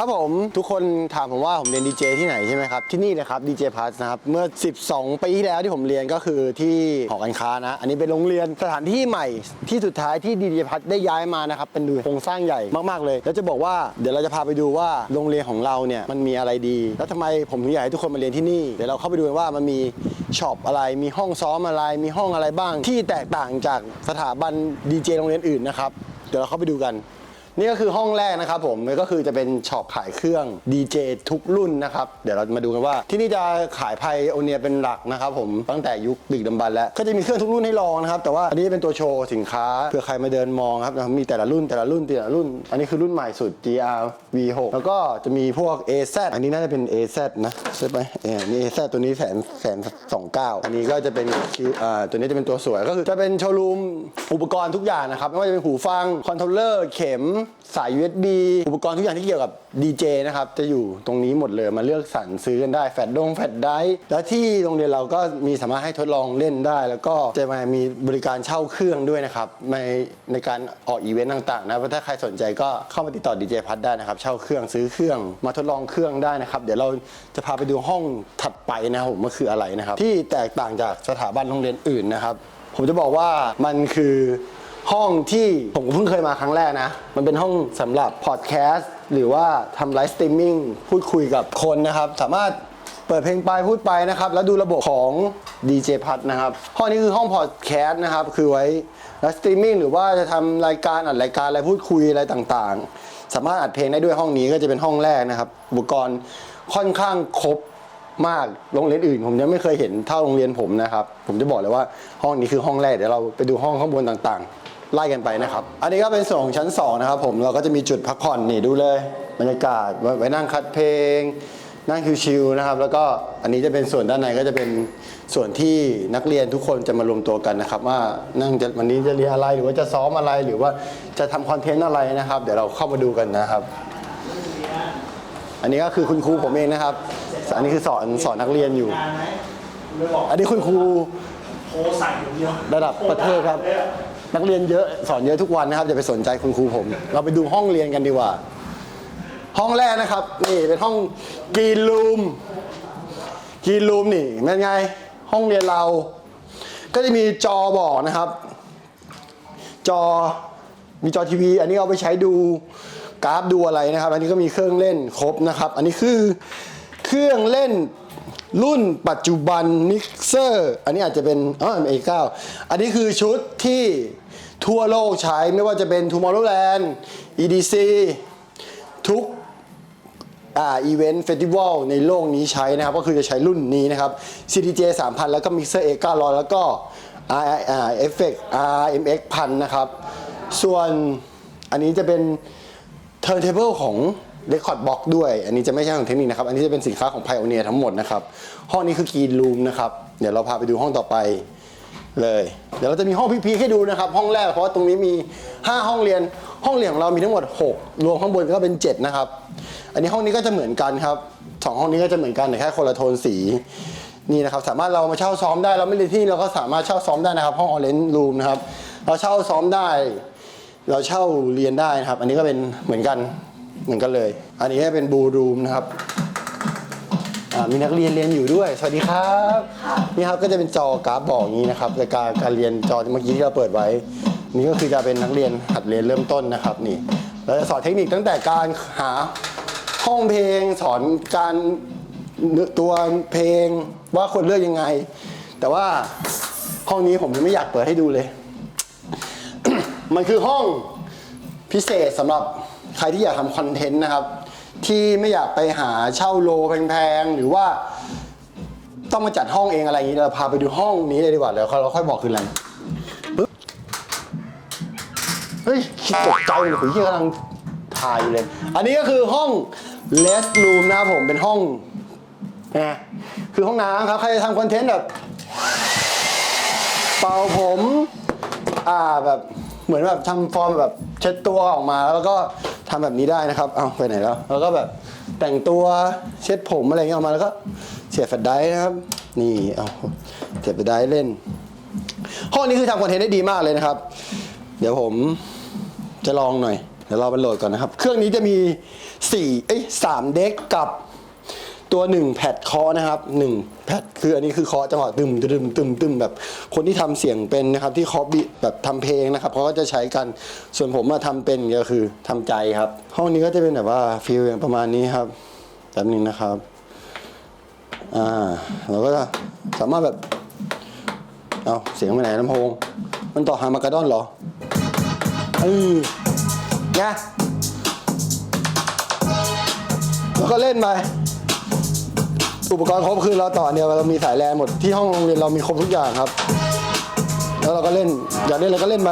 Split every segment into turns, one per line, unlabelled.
ครับผมทุกคนถามผมว่าผมเรียนดีเจที่ไหนใช่ไหมครับ ที่นี่เลยครับดีเจพัสนะครับเมื่อ 12 ปีที่แล้วที่ผมเรียนก็คือที่หอการค้านะ อันนี้เป็นโรงเรียนสถานที่ใหม่ที่สุดท้ายที่ดีเจพัสได้ย้ายมานะครับเป็นดูโครงสร้างใหญ่มากๆเลย แล้วจะบอกว่าเดี๋ยวเราจะพาไปดูว่าโรงเรียนของเราเนี่ยมันมีอะไรดี แล้วทำไมผมถึงอยากให้ทุกคนมาเรียนที่นี่เดี๋ยวเราเข้าไปดูกันว่ามันมีช็อปอะไรมีห้องซ้อมอะไรมีห้องอะไรบ้าง ที่แตกต่างจากสถาบันดีเจโรงเรียนอื่นนะครับเดี๋ยวเราเข้าไปดูกัน นี่ก็คือห้องแรกนะครับผมก็คือจะเป็นช็อปขายเครื่องดีเจทุกรุ่นนะครับ เดี๋ยวเรามาดูกันว่า ที่นี่จะขายไพโอเนียเป็นหลักนะครับผมตั้งแต่ยุคดึกดำบรรพ์แล้วก็จะมีเครื่องทุกรุ่นให้ลองนะครับ แต่ว่าอันนี้เป็นตัวโชว์สินค้าเผื่อใครมาเดินมองครับมีแต่ละรุ่นแต่ละรุ่นแต่ละรุ่น อันนี้คือรุ่นใหม่สุด GR V6 แล้วก็จะมีพวก AZ อันนี้น่าจะเป็น AZ นะใช่ไหมเออนี่ AZ ตัวนี้แสนแสนสองเก้าอันนี้ก็จะเป็นอ่าตัวนี้จะเป็นตัวสวยก็คือจะเป็นโชว์รูมอุปกรณ์ทุกอย่างนะครับไม่ว่าจะเป็นหูฟังคอนโทรลเลอร์เข็มสาย USB อุปกรณ์ทุกอย่างที่เกี่ยวกับ DJ นะครับ จะอยู่ตรงนี้หมดเลยมาเลือกสรรซื้อกันได้แฟลชดงแฟลชไดร์แล้วที่โรงเรียนเราก็มีสามารถให้ทดลองเล่นได้ แล้วก็จะมามีบริการเช่าเครื่องด้วยนะครับในในการออกอีเวนต์ต่างๆนะถ้าใครสนใจก็เข้ามาติดต่อ DJ พัดได้นะครับ เช่าเครื่องซื้อเครื่องมาทดลองเครื่องได้นะครับ เดี๋ยวเราจะพาไปดูห้องถัดไปนะครับผมว่าคืออะไรนะครับ ที่แตกต่างจากสถาบันโรงเรียนอื่นนะครับ ผมจะบอกว่ามันคือ ห้องที่ผมก็เพิ่งเคยมาครั้งแรกนะ มันเป็นห้องสำหรับพอดแคสต์หรือว่าทำไลฟ์สตรีมมิ่งพูดคุยกับคนนะครับ สามารถเปิดเพลงไปพูดไปนะครับ แล้วดูระบบของ DJ พัดนะครับ ห้องนี้คือห้องพอดแคสต์นะครับ คือไว้ไลฟ์สตรีมมิ่งหรือว่าจะทำรายการอัดรายการอะไรพูดคุยอะไรต่างๆ สามารถอัดเพลงได้ด้วยห้องนี้ก็จะเป็นห้องแรกนะครับ อุปกรณ์ค่อนข้างครบมากโรงเรียนอื่น ผมยังไม่เคยเห็นเท่าโรงเรียนผมนะครับ ผมจะบอกเลยว่าห้องนี้คือห้องแรกเดี๋ยวเราไปดูห้องข้างบนต่างๆ ไล่กันไปนะครับ อันนี้ก็เป็นส่วนของชั้น 2 นะครับผมเราก็จะมีจุดพักผ่อนนี่ดูเลยบรรยากาศไว้ไว้นั่งคัดเพลง นั่งชิวๆนะครับ แล้วก็อันนี้จะเป็นส่วนด้านในก็จะเป็นส่วนที่นักเรียนทุกคนจะมารวมตัวกันนะครับ ว่านั่งจะวันนี้จะเรียนอะไรหรือว่าจะซ้อมอะไรหรือว่าจะทำคอนเทนต์อะไรนะครับ เดี๋ยวเราเข้ามาดูกันนะครับ อันนี้ก็คือคุณครูผมเองนะครับ อันนี้คือสอนสอนนักเรียนอยู่
งานไหมไม่บอก
อันนี้คุณครู
โทรใส่อย่างเดียว
ระดับประเทศครับ นักเรียนเยอะสอนเยอะทุกวันนะครับอย่าไปสนใจคุณครูผม เราไปดูห้องเรียนกันดีกว่า ห้องแรกนะครับ นี่เป็นห้องกีนรูมกีนรูมนี่เป็นไง ห้องเรียนเรา ก็จะมีจอบอกนะครับ จอมีจอทีวี อันนี้เอาไปใช้ดูกราฟดูอะไรนะครับ อันนี้ก็มีเครื่องเล่นครบนะครับ อันนี้คือเครื่องเล่น รุ่นปัจจุบันมิกเซอร์อันนี้อาจจะเป็นอ๋อ M9 อันนี้คือชุดที่ทั่วโลกใช้ไม่ว่าจะเป็น Tomorrowland EDC ทุกอ่าอีเวนต์เฟสติวัลในโลกนี้ใช้นะครับ ก็คือจะใช้รุ่นนี้นะครับ CDJ 3000 แล้วก็ Mixer A 900แล้วก็ R R Effect RMX 1000 นะครับ ส่วนอันนี้จะเป็น Turntable ของ Record Box ด้วย อันนี้จะไม่ใช่ของเทคนิคนะครับ อันนี้จะเป็นสินค้าของ Pioneer ทั้งหมดนะครับ ห้องนี้คือ Green Room นะครับ เดี๋ยวเราพาไปดูห้องต่อไปเลย เดี๋ยวเราจะมีห้องพีๆให้ดูนะครับ ห้องแรกเพราะว่าตรงนี้มี 5 ห้องเรียน ห้องเรียนของเรามีทั้งหมด 6 รวมข้างบนก็เป็น 7 นะครับ อันนี้ห้องนี้ก็จะเหมือนกันครับสองห้องนี้ก็จะเหมือนกันแต่แค่คนละโทนสีนี่นะครับสามารถเรามาเช่าซ้อมได้เราไม่เรียนที่นี่เราก็สามารถเช่าซ้อมได้นะครับ ห้องออเรนจ์รูมนะครับ เราเช่าซ้อมได้ เราเช่าเรียนได้นะครับ อันนี้ก็เป็นเหมือนกัน เหมือนกันเลย อันนี้ก็เป็นบูรูมนะครับมีนักเรียนเรียนอยู่ด้วย สวัสดีครับ นี่ครับก็จะเป็นจอกราฟบอกอย่างนี้นะครับในการการเรียนจอเมื่อกี้ที่เราเปิดไว้ นี่ก็คือจะเป็นนักเรียนหัดเรียนเริ่มต้นนะครับนี่เราจะสอนเทคนิคตั้งแต่การหาห้องเพลง สอนการตัวเพลงว่าควรเลือกยังไง แต่ว่าห้องนี้ผมยังไม่อยากเปิดให้ดูเลย มันคือห้องพิเศษสำหรับ ใครที่อยากทำคอนเทนต์นะครับ ที่ไม่อยากไปหาเช่าโลแพงๆ หรือว่าต้องมาจัดห้องเองอะไรอย่างนี้เราพาไปดูห้องนี้เลยดีกว่าเดี๋ยวเราค่อยบอกคืออะไรปึ๊บเฮ้ยคิดตกใจเลยผมที่กำลังถ่ายอยู่เลย อันนี้ก็คือห้องเลส r ูมนะครับผมเป็นห้องนะคือห้องน้ำครับ ใครจะทำคอนเทนต์แบบเป่าผม อ่าแบบเหมือนแบบทำฟอร์มแบบเช็ดตัวออกมาแล้วก็ ทำแบบนี้ได้นะครับเอาไปไหนแล้วแล้วก็แบบแต่งตัวเช็ดผมอะไรเงี้ยออกมาแล้วก็เสียบแฟลชไดร์นะครับ นี่เอาเสียบแฟลชไดร์เล่น ห้องนี้คือทำคอนเทนต์ได้ดีมากเลยนะครับ เดี๋ยวผมจะลองหน่อยเดี๋ยวเราไปโหลดก่อนนะครับ เครื่องนี้จะมี4เอ้ย3เด็กกับ ตัว1แพดเคาะนะครับ1แพดคืออันนี้คือเคาะจังหวะตึมตึมตึมตึมแบบ คนที่ทำเสียงเป็นนะครับ ที่เคาะบิแบบทำเพลงนะครับเขาก็จะใช้กันส่วนผมมาทำเป็นก็คือทำใจครับ ห้องนี้ก็จะเป็นแบบว่าฟิลอย่างประมาณนี้ครับแบบนึงนะครับอ่าเราก็จะสามารถแบบเอาเสียงไปไหนลำโพงมันต่อหามากระดอนเหรอเออไงแล้วก็เล่นไป อุปกรณ์ครบคือเราต่อเนี่ยเรามีสายแลนหมดที่ห้องโรงเรียนเรามีครบทุกอย่างครับ แล้วเราก็เล่นอยากเล่นอะไรก็เล่นไป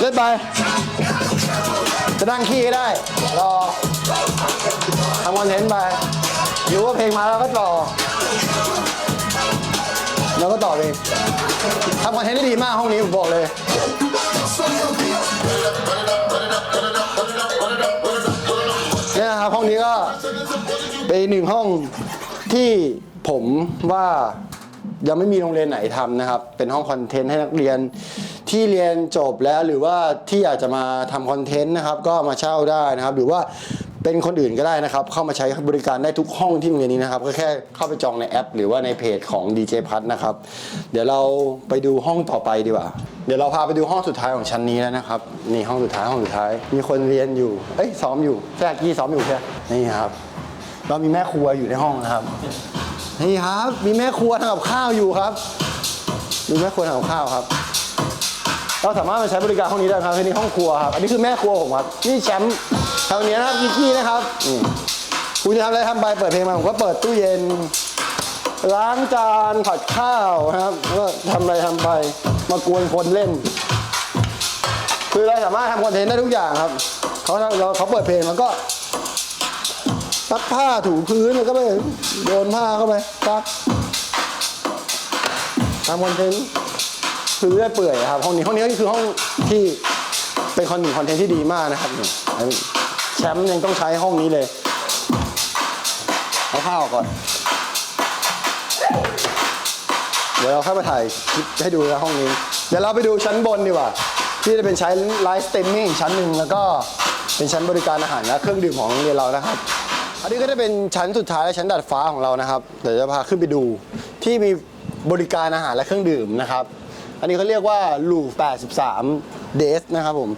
เล่นไป จะนั่งขี้ก็ได้ รอทำคอนเทนต์ไปรู้ว่าเพลงมาแล้วก็ต่อแล้วก็ต่อเองทำคอนเทนต์ได้ดีมากห้องนี้ผมบอกเลย นะครับ ห้องนี้ก็เป็นอีกหนึ่งห้องที่ผมว่ายังไม่มีโรงเรียนไหนทำนะครับ เป็นห้องคอนเทนต์ให้นักเรียนที่เรียนจบแล้วหรือว่าที่อยากจะมาทำคอนเทนต์นะครับ ก็มาเช่าได้นะครับ หรือว่า เป็นคนอื่นก็ได้นะครับ เข้ามาใช้บริการได้ทุกห้องที่โรงเรียนนี้นะครับ ก็แค่เข้าไปจองในแอป หรือว่าในเพจของ DJ พัทนะครับ เดี๋ยวเราไปดูห้องต่อไปดีกว่า เดี๋ยวเราพาไปดูห้องสุดท้ายของชั้นนี้แล้วนะครับ นี่ห้องสุดท้ายห้องสุดท้าย มีคนเรียนอยู่ เอ้ยซ้อมอยู่แค่กี้ซ้อมอยู่แค่นี่ครับ เรามีแม่ครัวอยู่ในห้องนะครับ นี่ครับ มีแม่ครัวทำกับข้าวอยู่ครับ มีแม่ครัวทำกับข้าวครับเราสามารถมาใช้บริการห้องนี้ได้ครับที่นี่ห้องครัวครับ อันนี้คือแม่ครัวผมครับ นี่แชมป์ ทางนี้นะครับยิกกี้นะครับคุณจะทำอะไรทำไปเปิดเพลงมาผมก็เปิดตู้เย็น ล้างจานผัดข้าวนะครับก็ทำอะไรทำไป มากวนคนเล่น คือเราสามารถทำคอนเทนต์ได้ทุกอย่างครับเขาเราเขาเปิดเพลงแล้วก็ซักผ้าถูพื้นแล้วก็ไปโยนผ้าเข้าไปซักทำคอนเทนต์คือเรื่อยเปื่อยครับห้องนี้ห้องนี้ก็คือห้องที่เป็นคอนหนึ่งคอนเทนต์ที่ดีมากนะครับ แชมป์ยังต้องใช้ห้องนี้เลย เอาข้าวก่อน เดี๋ยวเราเข้ามาถ่ายคลิปให้ดูนะห้องนี้ เดี๋ยวเราไปดูชั้นบนดีกว่า ที่จะเป็นใช้ไลฟ์สเตมมิ่งชั้นหนึ่งแล้วก็เป็นชั้นบริการอาหารและเครื่องดื่มของโรงเรียนเรานะครับ อันนี้ก็จะเป็นชั้นสุดท้ายและชั้นดาดฟ้าของเรานะครับ เดี๋ยวจะพาขึ้นไปดูที่มีบริการอาหารและเครื่องดื่มนะครับ อันนี้เขาเรียกว่าลู83เดสนะครับผม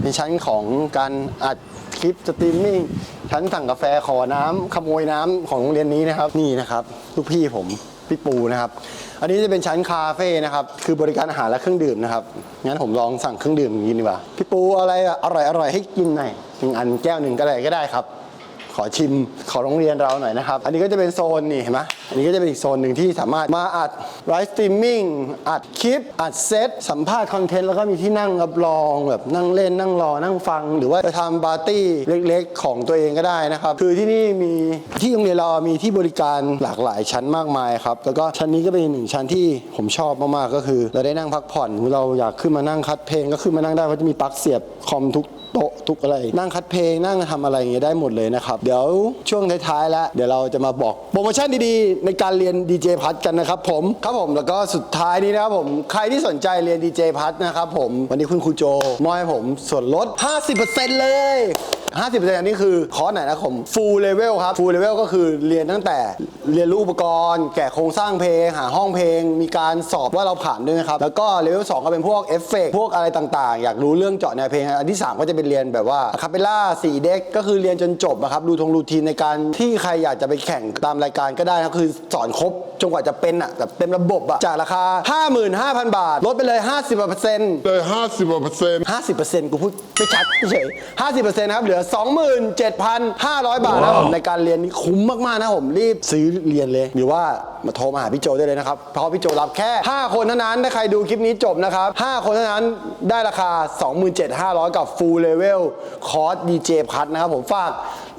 เป็นชั้นของการอัด คลิปสตรีมมิ่งชั้นสั่งกาแฟขอน้ำขโมยน้ำของโรงเรียนนี้นะครับนี่นะครับลูกพี่ผมพี่ปูนะครับ อันนี้จะเป็นชั้นคาเฟ่นะครับ คือบริการอาหารและเครื่องดื่มนะครับ งั้นผมลองสั่งเครื่องดื่มกินดีกว่า พี่ปูอะไรอะอร่อยอร่อยให้กินหน่อยหนึ่งอันแก้วหนึ่งก็ได้ก็ได้ครับ ขอชิมขอโรงเรียนเราหน่อยนะครับ อันนี้ก็จะเป็นโซนนี่เห็นไหมอันนี้ก็จะเป็นอีกโซนหนึ่งที่สามารถมาอัดไลฟ์สตรีมมิ่งอัดคลิป อัดเซตสัมภาษณ์คอนเทนต์แล้วก็มีที่นั่งรับรองแบบนั่งเล่นนั่งรอนั่งฟัง หรือว่าไปทำปาร์ตี้เล็กๆ ของตัวเองก็ได้นะครับ คือที่นี่มีที่โรงเรียนเรามีที่บริการหลากหลายชั้นมากมายครับแล้วก็ชั้นนี้ก็เป็นหนึ่งชั้นที่ผมชอบมากๆก็คือ เราได้นั่งพักผ่อนเราอยากขึ้นมานั่งคัดเพลงก็ขึ้นมานั่งได้เพราะจะมีปลั๊กเสียบคอมทุก โต๊ะทุกอะไร นั่งคัดเพลงนั่งทำอะไรอย่างเงี้ยได้หมดเลยนะครับ เดี๋ยวช่วงท้ายๆแล้ว เดี๋ยวเราจะมาบอกโปรโมชั่นดีๆ ในการเรียนดีเจพัทกันนะครับผมครับผมแล้วก็สุดท้ายนี้นะครับผมใครที่สนใจเรียนดีเจพัทนะครับผมวันนี้คุณครูโจมอบให้ผมส่วนลด 50%เลย 50%อันนี้คือคอร์สไหนนะผม full level ครับ full level ก็คือเรียนตั้งแต่เรียนรู้อุปกรณ์ แกะโครงสร้างเพลง หาห้องเพลง มีการสอบว่าเราผ่านด้วยนะครับ แล้วก็เลเวล2ก็เป็นพวกเอฟเฟกพวกอะไรต่างๆ อยากรู้เรื่องเจาะแนวเพลง อันที่ 3 ก็จะเป็นเรียนแบบว่าคาเปล่าสี่เด็กก็คือเรียนจนจบนะครับดูทงรูทีนในการที่ใครอยากจะไปแข่งตามรายการก็ได้นะคือสอนครบจนกว่าจะเป็นอะแบบเต็มระบบอะจากราคา 55,000 บาท ลดไปเลย 50%
เลยห้าสิบเปอร์เซ็นต์
50%กูพูดไม่ชัดเฉย50%นะครับเหลือ27,500 บาทนะครับผมในการเรียนนี้คุ้มมากๆนะครับผมรีบซื้อเรียนเลย หรือว่ามาโทรมาหาพี่โจได้เลยนะครับ เพราะพี่โจรับแค่ 5 คนเท่านั้นถ้าใครดูคลิปนี้จบนะครับ5คนเท่านั้นได้ราคา 27,500 กับ full level คอร์ส DJ พัทนะครับผมฝาก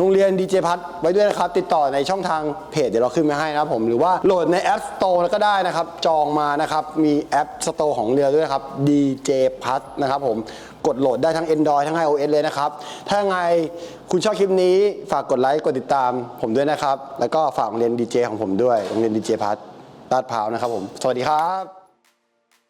โรงเรียน DJ พัทไว้ด้วยนะครับ ติดต่อในช่องทางเพจเดี๋ยวเราขึ้นมาให้นะครับผมหรือว่าโหลดในแอป Store แล้วก็ได้นะครับ จองมานะครับ มีแอป Store ของเรียนด้วยนะครับ DJ พัทนะครับผมกดโหลดได้ทั้ง Android ทั้ง iOS เลยนะครับ ถ้าไงคุณชอบคลิปนี้ฝากกดไลค์กดติดตามผมด้วยนะครับ แล้วก็ฝากโรงเรียนดีเจของผมด้วยโรงเรียนดีเจพัทลาดพร้าวนะครับผม สวัสดีครับ